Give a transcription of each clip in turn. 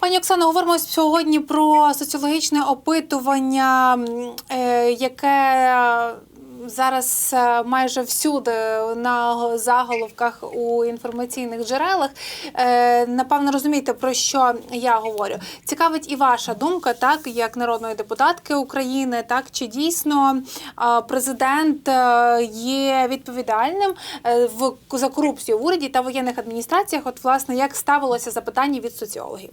Пані Оксано, говоримо сьогодні про соціологічне опитування, е, яке зараз е, майже всюди на заголовках у інформаційних джерелах. Е, Напевно, розумієте, про що я говорю. Цікавить і ваша думка, так як народної депутатки України, так чи дійсно президент є відповідальним в за корупцію в уряді та воєнних адміністраціях? От власне як ставилося запитання від соціологів?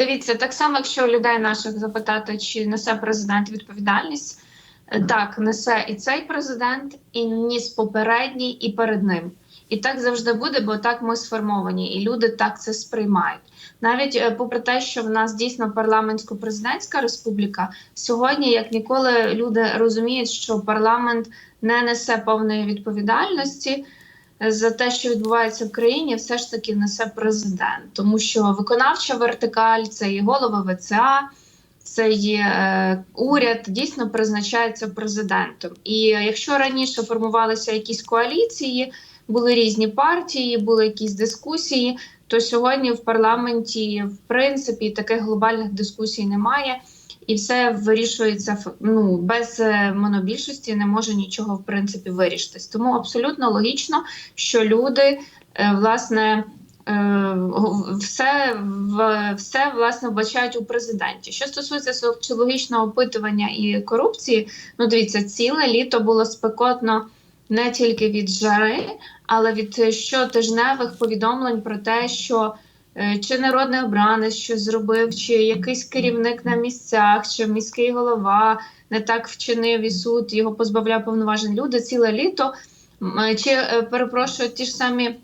Дивіться, так само, якщо людей наших запитати, чи несе президент відповідальність, е, так несе і цей президент, і ніс попередній, і перед ним. І так завжди буде, бо так ми сформовані, і люди так це сприймають. Навіть е, попри те, що в нас дійсно парламентсько-президентська республіка, сьогодні, як ніколи, люди розуміють, що парламент не несе повної відповідальності за те, що відбувається в країні, все ж таки несе президент, тому що виконавча вертикаль це і голова ВЦА, це є е, уряд, дійсно призначається президентом. І якщо раніше формувалися якісь коаліції, були різні партії, були якісь дискусії, то сьогодні в парламенті, в принципі, таких глобальних дискусій немає. І все вирішується ну, без е, монобільшості, не може нічого в принципі вирішитись. Тому абсолютно логічно, що люди е, власне е, все, все власне вбачають у президенті. Що стосується соціологічного опитування і корупції, ну дивіться, ціле літо було спекотно не тільки від жари, але від щотижневих повідомлень про те, що чи народний обранець щось зробив, чи якийсь керівник на місцях, чи міський голова не так вчинив і суд його позбавляв повноважень. Люди ціле літо чи е, перепрошую, ті ж самі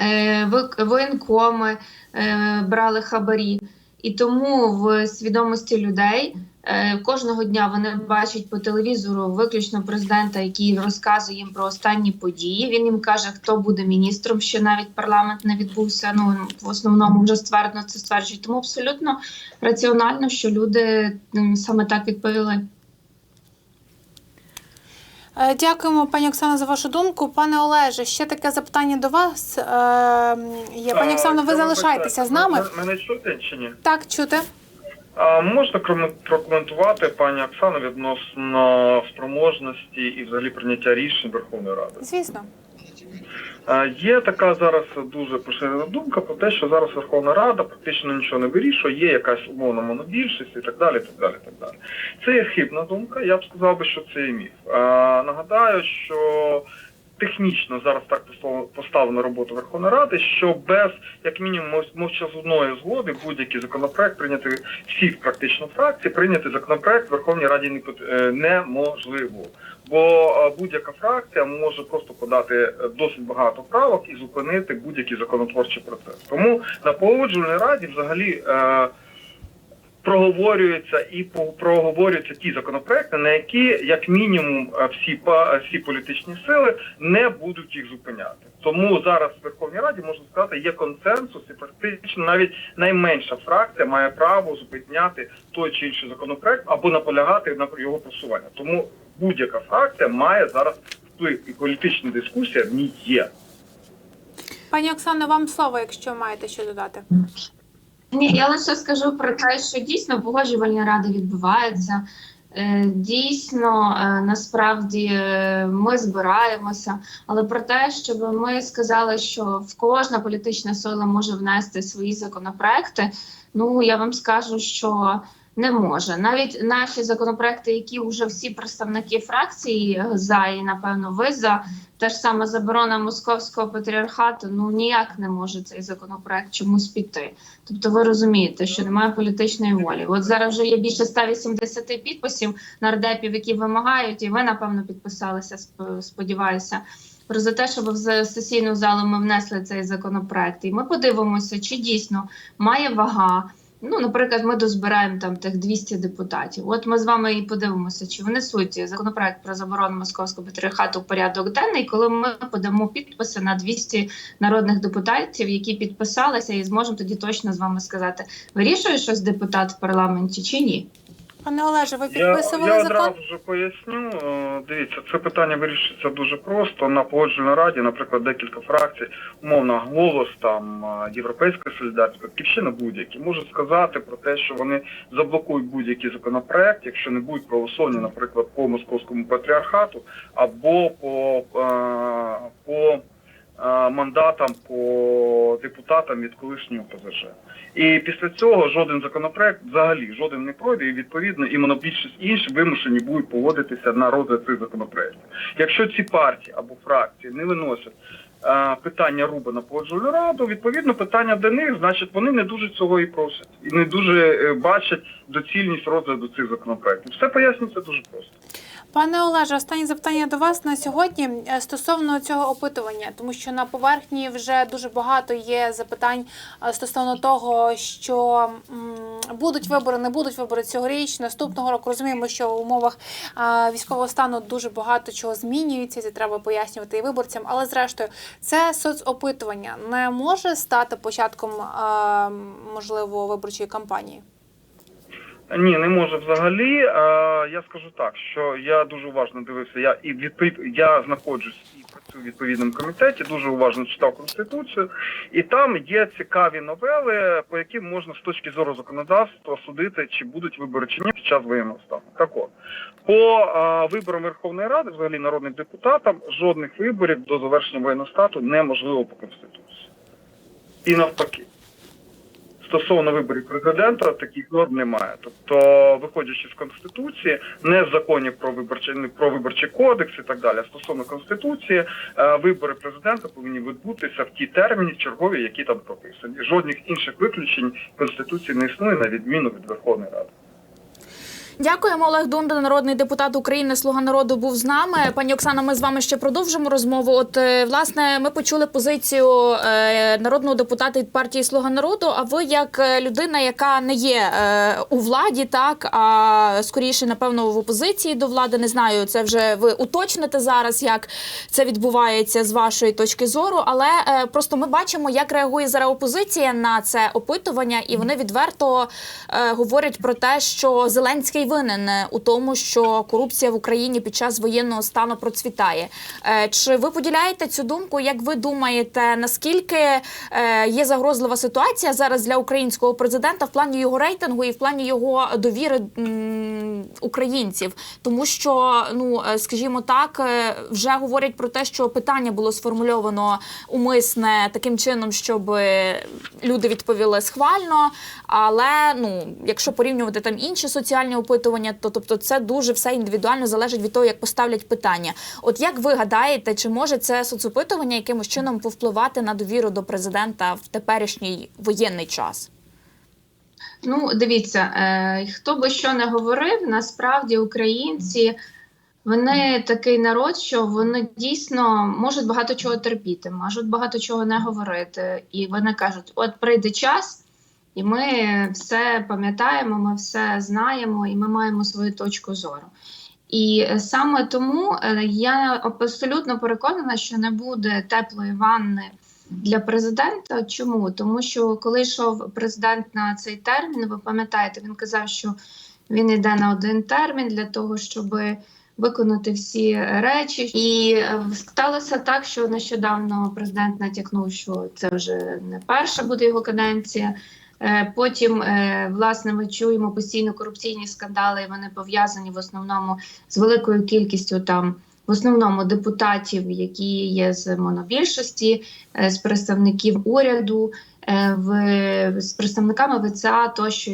е, воєнкоми е, брали хабарі. І тому в свідомості людей е, кожного дня вони бачать по телевізору виключно президента, який розказує їм про останні події. Він їм каже, хто буде міністром. Ще навіть парламент не відбувся. Ну в основному вже ствердно це стверджують. Тому абсолютно раціонально, що люди саме так відповіли. Е, Дякуємо, пані Оксано, за вашу думку. Пане Олеже, ще таке запитання до вас е, є. Пані Оксано, ви залишаєтеся з нами? Мене чути чи ні? Так, чути. А можна прокоментувати пані Оксану відносно спроможності і взагалі прийняття рішень Верховної Ради? Звісно. Є така зараз дуже поширена думка про те, що зараз Верховна Рада практично нічого не вирішує, є якась умовна монобільшість і так далі. Так далі, так далі. Це є хибна думка. Я б сказав би, що це є міф. Нагадаю, що технічно зараз так постав- поставлена робота Верховної Ради, що без як мінімум мов- мовчазної згоди будь-який законопроект прийняти всіх практично фракцій, прийняти законопроект в Верховній Раді е, неможливо. Бо е, будь-яка фракція може просто подати е, досить багато правок і зупинити будь-який законотворчий процес. Тому на погоджувальній раді взагалі. Проговорюються і проговорюються ті законопроекти, на які як мінімум е, всі па- всі політичні сили не будуть їх зупиняти. Тому зараз в Верховній Раді можна сказати, є консенсус, і практично навіть найменша фракція має право зупиняти той чи інший законопроект або наполягати на його просування. Тому будь-яка фракція має зараз вплив і політична дискусія в ній є. Пані Оксано, вам слово, якщо маєте що додати. Ні, я лише скажу про те, що дійсно погоджувальні ради відбуваються. Е, Дійсно, е, насправді е, ми збираємося, але про те, щоб ми сказали, що кожна політична сила може внести свої законопроекти. Ну я вам скажу, що не може. Навіть наші законопроекти, які вже всі представники фракції за і напевно ви за те ж саме заборона московського патріархату. Ну ніяк не може цей законопроект чомусь піти. Тобто, ви розумієте, що немає політичної волі. От зараз вже є більше 180 підписів нардепів, які вимагають, і ви напевно підписалися. Сподіваюся. Про за те, щоб в сесійну залу ми внесли цей законопроект, і ми подивимося, чи дійсно має вага. Ну, наприклад, ми дозбираємо там тих 200 депутатів. От ми з вами і подивимося, чи внесуть законопроект про заборону московського патріархату в порядок денний, коли ми подамо підписи на 200 народних депутатів, які підписалися, і зможемо тоді точно з вами сказати, вирішує щось депутат в парламенті чи ні. Пане Олеже, ви Я, підписували я закон? одразу вже поясню. Е, Дивіться, це питання вирішується дуже просто. На погоджувальній раді, наприклад, декілька фракцій, умовно, голос там е, Європейська солідарність, батьківщина будь-які можуть сказати про те, що вони заблокують будь-який законопроект, якщо не будуть проголосовані, наприклад, по московському патріархату або по, е, по мандатам по депутатам від колишнього ПЗЖ. І після цього жоден законопроект взагалі жоден не пройде, і відповідно і монобільшість інші вимушені будуть поводитися на розгляд цих законопроектів. Якщо ці партії або фракції не виносять е, питання Руба на погоджувальну раду, відповідно питання до них, значить вони не дуже цього і просять, і не дуже е, бачать доцільність розгляду цих законопроектів. Все пояснюється дуже просто. Пане Олеже, останнє запитання до вас на сьогодні е, стосовно цього опитування, тому що на поверхні вже дуже багато є запитань е, стосовно того, що будуть вибори, не будуть вибори цьогоріч, наступного року. Розуміємо, що в умовах військового стану дуже багато чого змінюється. Це треба пояснювати і виборцям. Але зрештою, це соцопитування не може стати початком можливо виборчої кампанії. Ні, не може взагалі. Е, Я скажу так, що я дуже уважно дивився. Я і відповід я знаходжусь і працюю в відповідному комітеті. Дуже уважно читав конституцію, і там є цікаві новели, по яким можна з точки зору законодавства судити, чи будуть вибори чи ні під час воєнного стану. Так от по е, виборам Верховної Ради, взагалі народним депутатам, жодних виборів до завершення воєнного стату неможливо по конституції. І навпаки. Стосовно виборів президента таких норм немає. Тобто, виходячи з конституції, не в законі про виборчий про виборчий кодекс і так далі. Стосовно конституції, е, вибори президента повинні відбутися в ті терміни чергові, які там прописані. Жодних інших виключень конституції не існує на відміну від Верховної Ради. Дякуємо, Олег Дунда, народний депутат України, Слуга народу був з нами. Пані Оксана, ми з вами ще продовжимо розмову. От е, власне ми почули позицію е, народного депутата від партії Слуга народу. А ви, як е, людина, яка не є у владі, так а скоріше, напевно, в опозиції до влади, не знаю, це вже ви уточните зараз, як це відбувається з вашої точки зору. Але просто ми бачимо, як реагує зараз опозиція на це опитування, і вони відверто говорять про те, що Зеленський винен у тому, що корупція в Україні під час воєнного стану процвітає. Е, Чи ви поділяєте цю думку? Як ви думаєте, наскільки е, є загрозлива ситуація зараз для українського президента в плані його рейтингу і в плані його довіри українців? Тому що, ну е, скажімо так, вже говорять про те, що питання було сформульовано умисне таким чином, щоб люди відповіли схвально. Але ну, якщо порівнювати там інші соціальні опитування, то тобто це дуже все індивідуально залежить від того, як поставлять питання. От як ви гадаєте, чи може це соцопитування якимось чином повпливати на довіру до президента в теперішній воєнний час? Ну, дивіться, е, хто би що не говорив, насправді українці. Вони такий народ, що вони дійсно можуть багато чого терпіти, можуть багато чого не говорити. І вони кажуть: от прийде час, і ми все пам'ятаємо, ми все знаємо, і ми маємо свою точку зору. І саме тому е, я абсолютно переконана, що не буде теплої ванни для президента. Чому? Тому що коли йшов президент на цей термін, ви пам'ятаєте, він казав, що він йде на один термін для того, щоб виконати всі речі. І е, сталося так, що нещодавно президент натякнув, що це вже не перша буде його каденція. Е, Потім, е, власне, ми чуємо постійно корупційні скандали. і Вони пов'язані в основному з великою кількістю там. В основному депутатів, які є з монобільшості, е, з представників уряду, з представниками ВЦА тощо.